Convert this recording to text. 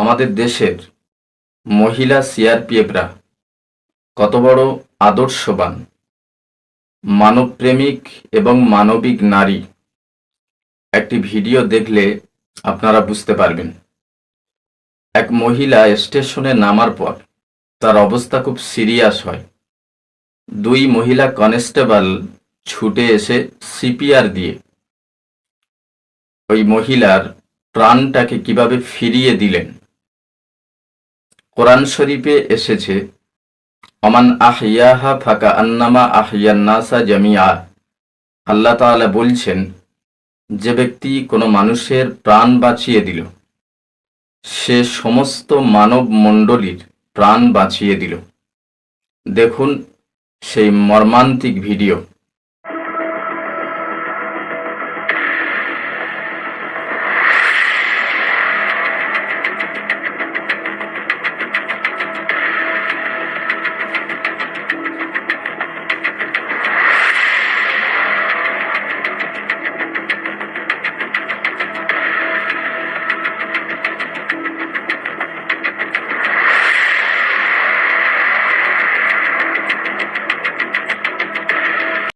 আমাদের দেশের মহিলা সিআরপিএফরা কত বড় আদর্শবান, মানবপ্রেমিক এবং মানবিক নারী। একটি ভিডিও দেখলে আপনারা বুঝতে পারবেন। এক মহিলা স্টেশনে নামার পর তার অবস্থা খুব সিরিয়াস হয়। দুই মহিলা কনস্টেবল ছুটে এসে সিপিআর দিয়ে ওই মহিলার প্রাণটাকে কীভাবে ফিরিয়ে দিলেন। কোরআন শরীফে এসেছে, অমান আহিয়াহা ফাকা আন্নামা আহিয়ান্নাসা জামিয়া আল্লাহ তাআলা বলছেন, যে ব্যক্তি কোনো মানুষের প্রাণ বাঁচিয়ে দিল, সে সমস্ত মানব মণ্ডলীর প্রাণ বাঁচিয়ে দিল। দেখুন সেই মর্মান্তিক ভিডিও।